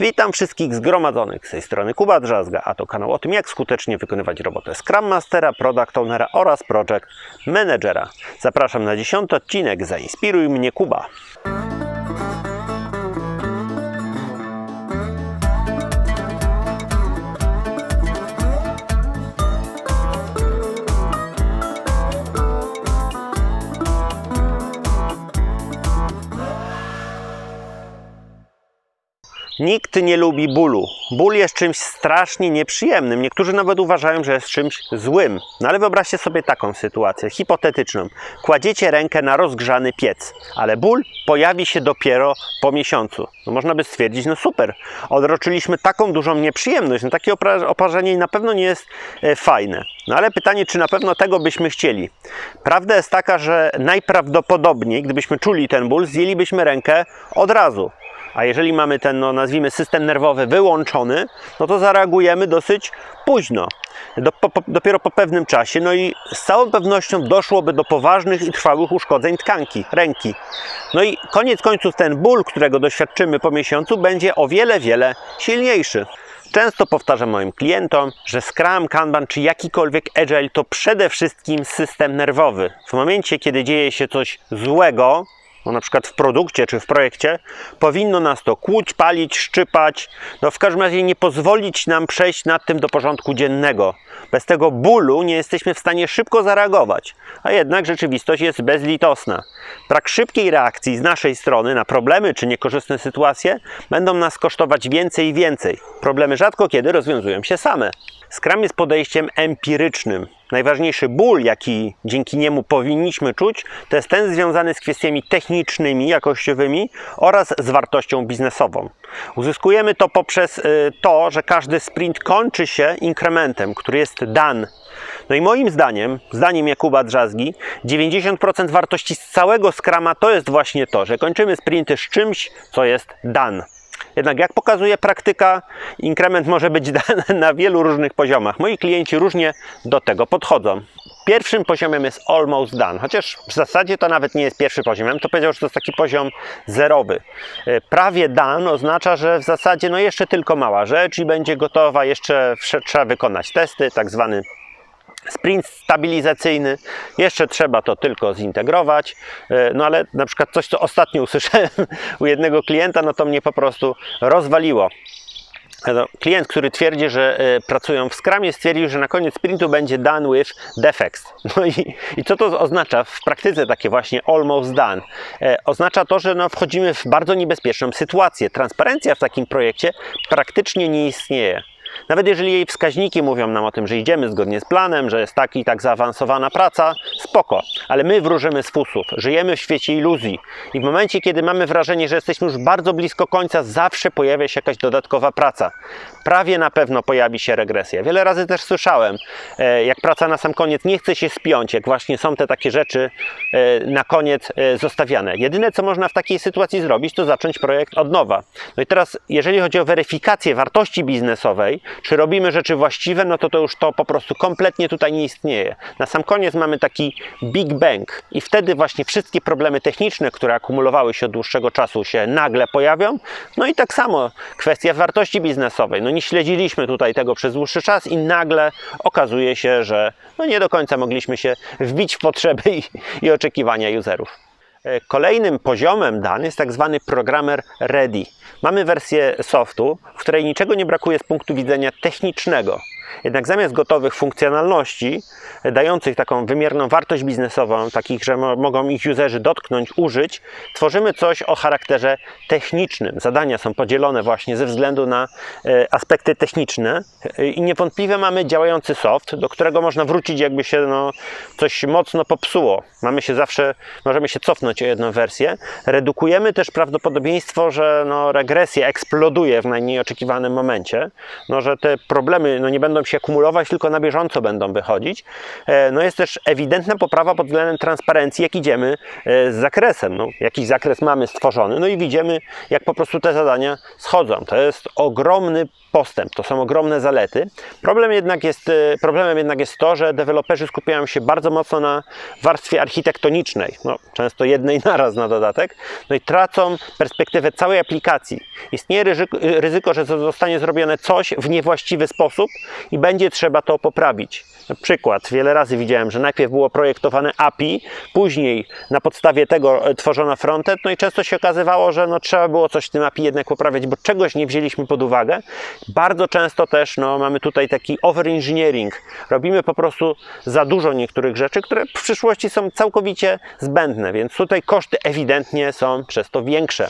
Witam wszystkich zgromadzonych z tej strony Kuba Drzazga, a to kanał o tym, jak skutecznie wykonywać robotę Scrum Mastera, Product Ownera oraz Project Managera. Zapraszam na dziesiąty odcinek Zainspiruj mnie Kuba. Nikt nie lubi bólu. Ból jest czymś strasznie nieprzyjemnym. Niektórzy nawet uważają, że jest czymś złym. No ale wyobraźcie sobie taką sytuację, hipotetyczną. Kładziecie rękę na rozgrzany piec, ale ból pojawi się dopiero po miesiącu. No można by stwierdzić, no super, odroczyliśmy taką dużą nieprzyjemność. No takie oparzenie na pewno nie jest e, fajne. No ale pytanie, czy na pewno tego byśmy chcieli? Prawda jest taka, że najprawdopodobniej, gdybyśmy czuli ten ból, zdjęlibyśmy rękę od razu. A jeżeli mamy ten, no nazwijmy, system nerwowy wyłączony, no to zareagujemy dosyć późno. Do, po, dopiero po pewnym czasie, no i z całą pewnością doszłoby do poważnych i trwałych uszkodzeń tkanki, ręki. No i koniec końców ten ból, którego doświadczymy po miesiącu, będzie o wiele, wiele silniejszy. Często powtarzam moim klientom, że Scrum, Kanban czy jakikolwiek Agile to przede wszystkim system nerwowy. W momencie, kiedy dzieje się coś złego, no na przykład w produkcie czy w projekcie, powinno nas to kłuć, palić, szczypać, no w każdym razie nie pozwolić nam przejść nad tym do porządku dziennego. Bez tego bólu nie jesteśmy w stanie szybko zareagować, a jednak rzeczywistość jest bezlitosna. Brak szybkiej reakcji z naszej strony na problemy czy niekorzystne sytuacje będą nas kosztować więcej i więcej. Problemy rzadko kiedy rozwiązują się same. Scrum jest podejściem empirycznym. Najważniejszy ból, jaki dzięki niemu powinniśmy czuć, to jest ten związany z kwestiami technicznymi, jakościowymi oraz z wartością biznesową. Uzyskujemy to poprzez y, to, że każdy sprint kończy się inkrementem, który jest dan. No i moim zdaniem, zdaniem Jakuba Drzazgi, 90% wartości z całego Scrama to jest właśnie to, że kończymy sprinty z czymś, co jest dan. Jednak jak pokazuje praktyka, inkrement może być dany na wielu różnych poziomach. Moi klienci różnie do tego podchodzą. Pierwszym poziomem jest almost done, chociaż w zasadzie to nawet nie jest pierwszy poziom. Ja bym to powiedział, że to jest taki poziom zerowy. E, Prawie done oznacza, że w zasadzie no jeszcze tylko mała rzecz i będzie gotowa, jeszcze trzeba wykonać testy, tak zwany sprint stabilizacyjny. Jeszcze trzeba to tylko zintegrować. E, No ale na przykład coś, co ostatnio usłyszałem u jednego klienta, no to mnie po prostu rozwaliło. No, Klient, który twierdzi, że e, pracują w Scrumie, stwierdził, że na koniec sprintu będzie done with defects. No i, i co to oznacza w praktyce takie właśnie almost done? E, oznacza to, że no, wchodzimy w bardzo niebezpieczną sytuację. Transparencja w takim projekcie praktycznie nie istnieje. Nawet jeżeli jej wskaźniki mówią nam o tym, że idziemy zgodnie z planem, że jest tak i tak zaawansowana praca, spoko, ale my wróżymy z fusów, żyjemy w świecie iluzji i w momencie, kiedy mamy wrażenie, że jesteśmy już bardzo blisko końca, zawsze pojawia się jakaś dodatkowa praca. Prawie na pewno pojawi się regresja. Wiele razy też słyszałem, e, jak praca na sam koniec nie chce się spiąć, jak właśnie są te takie rzeczy e, na koniec e, zostawiane. Jedyne, co można w takiej sytuacji zrobić, to zacząć projekt od nowa. No i teraz, jeżeli chodzi o weryfikację wartości biznesowej, czy robimy rzeczy właściwe, no to to już to po prostu kompletnie tutaj nie istnieje. Na sam koniec mamy taki Big Bang i wtedy właśnie wszystkie problemy techniczne, które akumulowały się od dłuższego czasu się nagle pojawią. No i tak samo kwestia wartości biznesowej. No nie śledziliśmy tutaj tego przez dłuższy czas i nagle okazuje się, że no nie do końca mogliśmy się wbić w potrzeby i, i oczekiwania userów. E, Kolejnym poziomem dan jest tak zwany programmer ready. Mamy wersję softu, w której niczego nie brakuje z punktu widzenia technicznego. Jednak zamiast gotowych funkcjonalności, dających taką wymierną wartość biznesową, takich, że mo- mogą ich userzy dotknąć, użyć, tworzymy coś o charakterze technicznym. Zadania są podzielone właśnie ze względu na e, aspekty techniczne e, i niewątpliwie mamy działający soft, do którego można wrócić, jakby się no, coś mocno popsuło. Mamy się zawsze, możemy się cofnąć o jedną wersję. Redukujemy też prawdopodobieństwo, że no, regresja eksploduje w najmniej oczekiwanym momencie, no, że te problemy no, nie będą będą się kumulować, tylko na bieżąco będą wychodzić. E, No jest też ewidentna poprawa pod względem transparencji, jak idziemy e, z zakresem. No, jakiś zakres mamy stworzony, no i widzimy, jak po prostu te zadania schodzą. To jest ogromny postęp, to są ogromne zalety. Problem jednak jest, e, problemem jednak jest to, że deweloperzy skupiają się bardzo mocno na warstwie architektonicznej, no, często jednej naraz na dodatek, no i tracą perspektywę całej aplikacji. Istnieje ryzyko, ryzyko, że zostanie zrobione coś w niewłaściwy sposób i będzie trzeba to poprawić. Na przykład, wiele razy widziałem, że najpierw było projektowane API, później na podstawie tego e, tworzono frontend, no i często się okazywało, że no, trzeba było coś w tym API jednak poprawiać, bo czegoś nie wzięliśmy pod uwagę. Bardzo często też no, mamy tutaj taki overengineering. Robimy po prostu za dużo niektórych rzeczy, które w przyszłości są całkowicie zbędne, więc tutaj koszty ewidentnie są przez to większe.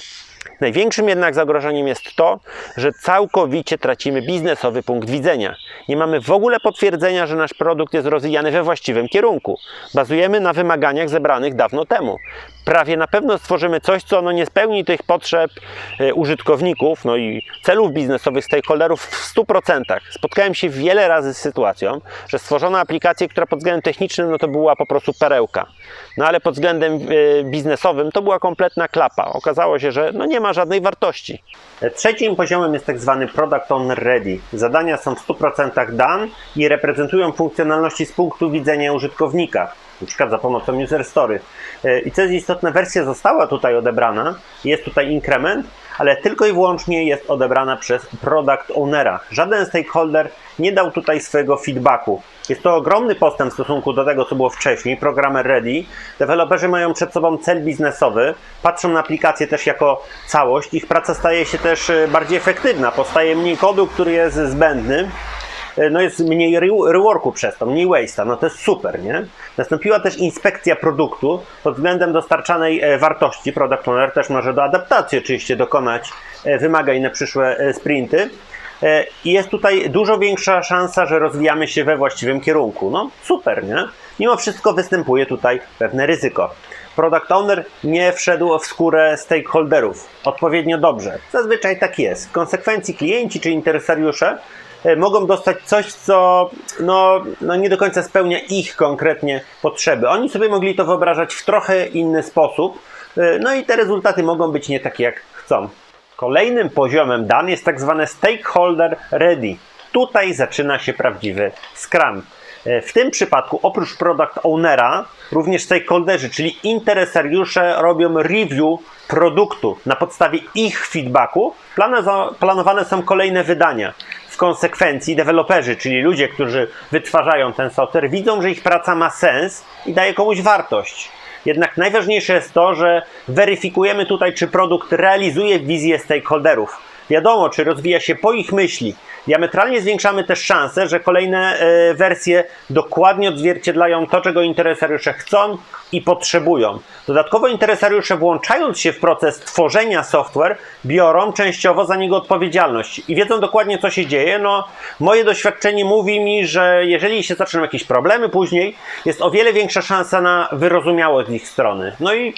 Największym jednak zagrożeniem jest to, że całkowicie tracimy biznesowy punkt widzenia. Nie mamy w ogóle potwierdzenia, że nasz produkt jest rozwijany we właściwym kierunku. Bazujemy na wymaganiach zebranych dawno temu. Prawie na pewno stworzymy coś, co no nie spełni tych potrzeb e, użytkowników, no i celów biznesowych stakeholderów w 100%. Spotkałem się wiele razy z sytuacją, że stworzono aplikację, która pod względem technicznym no to była po prostu perełka. No ale pod względem e, biznesowym to była kompletna klapa. Okazało się, że no nie ma żadnej wartości. Trzecim poziomem jest tak zwany Product Owner Ready. Zadania są w 100% done i reprezentują funkcjonalności z punktu widzenia użytkownika, przykład za pomocą User Story. E, I co jest istotne, wersja została tutaj odebrana, jest tutaj inkrement, ale tylko i wyłącznie jest odebrana przez Product Ownera. Żaden stakeholder nie dał tutaj swojego feedbacku. Jest to ogromny postęp w stosunku do tego, co było wcześniej. Programmer ready. Deweloperzy mają przed sobą cel biznesowy, patrzą na aplikację też jako całość. Ich praca staje się też e, bardziej efektywna. Powstaje mniej kodu, który jest zbędny. E, No jest mniej re- reworku przez to, mniej waste'a. No to jest super, nie? Nastąpiła też inspekcja produktu pod względem dostarczanej e, wartości. Product Owner też może do adaptacji oczywiście dokonać e, wymagań na przyszłe sprinty. I jest tutaj dużo większa szansa, że rozwijamy się we właściwym kierunku. No super, nie? Mimo wszystko występuje tutaj pewne ryzyko. Product Owner nie wszedł w skórę stakeholderów odpowiednio dobrze. Zazwyczaj tak jest. W konsekwencji klienci czy interesariusze mogą dostać coś, co no, no nie do końca spełnia ich konkretnie potrzeby. Oni sobie mogli to wyobrażać w trochę inny sposób, e, no i te rezultaty mogą być nie takie, jak chcą. Kolejnym poziomem dan jest tak zwane stakeholder ready. Tutaj zaczyna się prawdziwy Scrum. E, W tym przypadku oprócz product ownera również stakeholderzy, czyli interesariusze robią review produktu. Na podstawie ich feedbacku plano- planowane są kolejne wydania. Konsekwencji deweloperzy, czyli ludzie, którzy wytwarzają ten software, widzą, że ich praca ma sens i daje komuś wartość. Jednak najważniejsze jest to, że weryfikujemy tutaj, czy produkt realizuje wizję stakeholderów. Wiadomo, czy rozwija się po ich myśli. Diametralnie zwiększamy też szanse, że kolejne e, wersje dokładnie odzwierciedlają to, czego interesariusze chcą i potrzebują. Dodatkowo interesariusze, włączając się w proces tworzenia software, biorą częściowo za niego odpowiedzialność i wiedzą dokładnie, co się dzieje. No, moje doświadczenie mówi mi, że jeżeli się zaczną jakieś problemy później, jest o wiele większa szansa na wyrozumiałość z ich strony. No i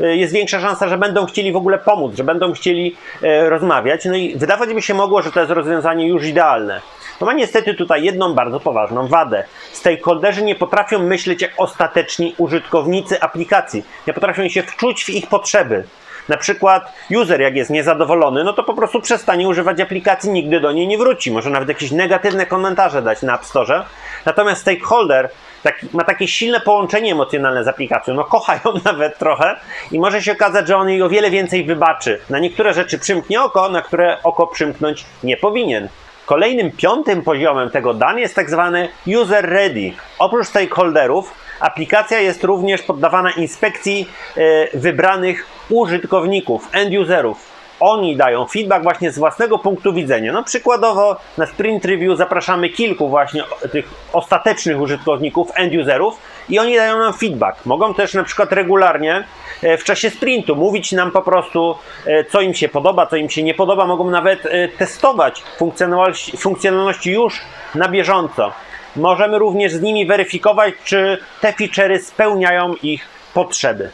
jest większa szansa, że będą chcieli w ogóle pomóc, że będą chcieli e, rozmawiać. No i wydawać by się mogło, że to jest rozwiązanie już idealne. No ma niestety tutaj jedną bardzo poważną wadę. Stakeholderzy nie potrafią myśleć jak ostateczni użytkownicy aplikacji. Nie potrafią się wczuć w ich potrzeby. Na przykład user jak jest niezadowolony, no to po prostu przestanie używać aplikacji, nigdy do niej nie wróci. Może nawet jakieś negatywne komentarze dać na App Store. Natomiast stakeholder taki, ma takie silne połączenie emocjonalne z aplikacją, no kocha ją nawet trochę i może się okazać, że on jej o wiele więcej wybaczy. Na niektóre rzeczy przymknie oko, na które oko przymknąć nie powinien. Kolejnym piątym poziomem tego dan jest tak zwany user ready. Oprócz stakeholderów aplikacja jest również poddawana inspekcji e, wybranych użytkowników, end-userów. Oni dają feedback właśnie z własnego punktu widzenia. No przykładowo na sprint review zapraszamy kilku właśnie tych ostatecznych użytkowników, end-userów i oni dają nam feedback. Mogą też na przykład regularnie e, w czasie sprintu mówić nam po prostu, e, co im się podoba, co im się nie podoba. Mogą nawet e, testować funkcjonalności, funkcjonalności już na bieżąco. Możemy również z nimi weryfikować, czy te feature'y spełniają ich potrzeby.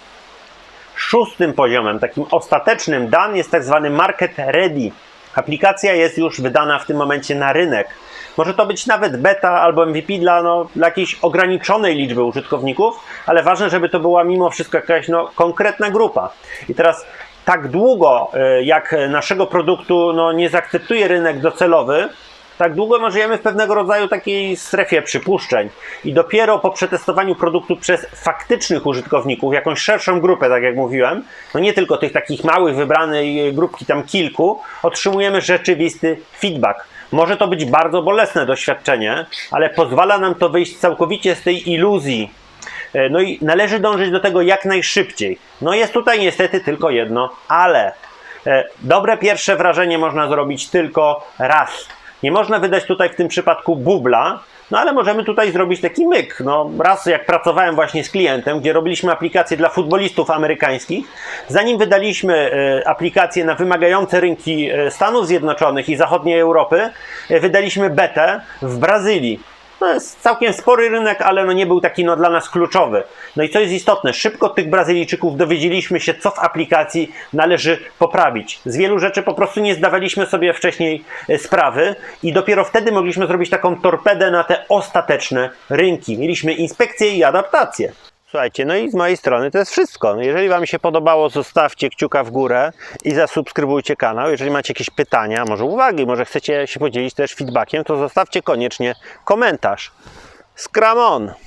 Szóstym poziomem, takim ostatecznym dan jest tak zwany market ready. Aplikacja jest już wydana w tym momencie na rynek. Może to być nawet beta albo MVP dla, no, dla jakiejś ograniczonej liczby użytkowników, ale ważne, żeby to była mimo wszystko jakaś no, konkretna grupa. I teraz tak długo, y, jak naszego produktu no, nie zaakceptuje rynek docelowy, tak długo no, żyjemy w pewnego rodzaju takiej strefie przypuszczeń. I dopiero po przetestowaniu produktu przez faktycznych użytkowników, jakąś szerszą grupę, tak jak mówiłem, no nie tylko tych takich małych, wybranej grupki tam kilku, otrzymujemy rzeczywisty feedback. Może to być bardzo bolesne doświadczenie, ale pozwala nam to wyjść całkowicie z tej iluzji. E, No i należy dążyć do tego jak najszybciej. No jest tutaj niestety tylko jedno, ale e, dobre pierwsze wrażenie można zrobić tylko raz. Nie można wydać tutaj w tym przypadku bubla, no ale możemy tutaj zrobić taki myk. No, raz jak pracowałem właśnie z klientem, gdzie robiliśmy aplikację dla futbolistów amerykańskich, zanim wydaliśmy e, aplikację na wymagające rynki e, Stanów Zjednoczonych i zachodniej Europy, e, wydaliśmy betę w Brazylii. To jest całkiem spory rynek, ale no nie był taki no, dla nas kluczowy. No i co jest istotne, szybko od tych Brazylijczyków dowiedzieliśmy się, co w aplikacji należy poprawić. Z wielu rzeczy po prostu nie zdawaliśmy sobie wcześniej e, sprawy i dopiero wtedy mogliśmy zrobić taką torpedę na te ostateczne rynki. Mieliśmy inspekcję i adaptację. Słuchajcie, no i z mojej strony to jest wszystko. No Jeżeli Wam się podobało, zostawcie kciuka w górę i zasubskrybujcie kanał. Jeżeli macie jakieś pytania, może uwagi, może chcecie się podzielić też feedbackiem, to zostawcie koniecznie komentarz. Skramon!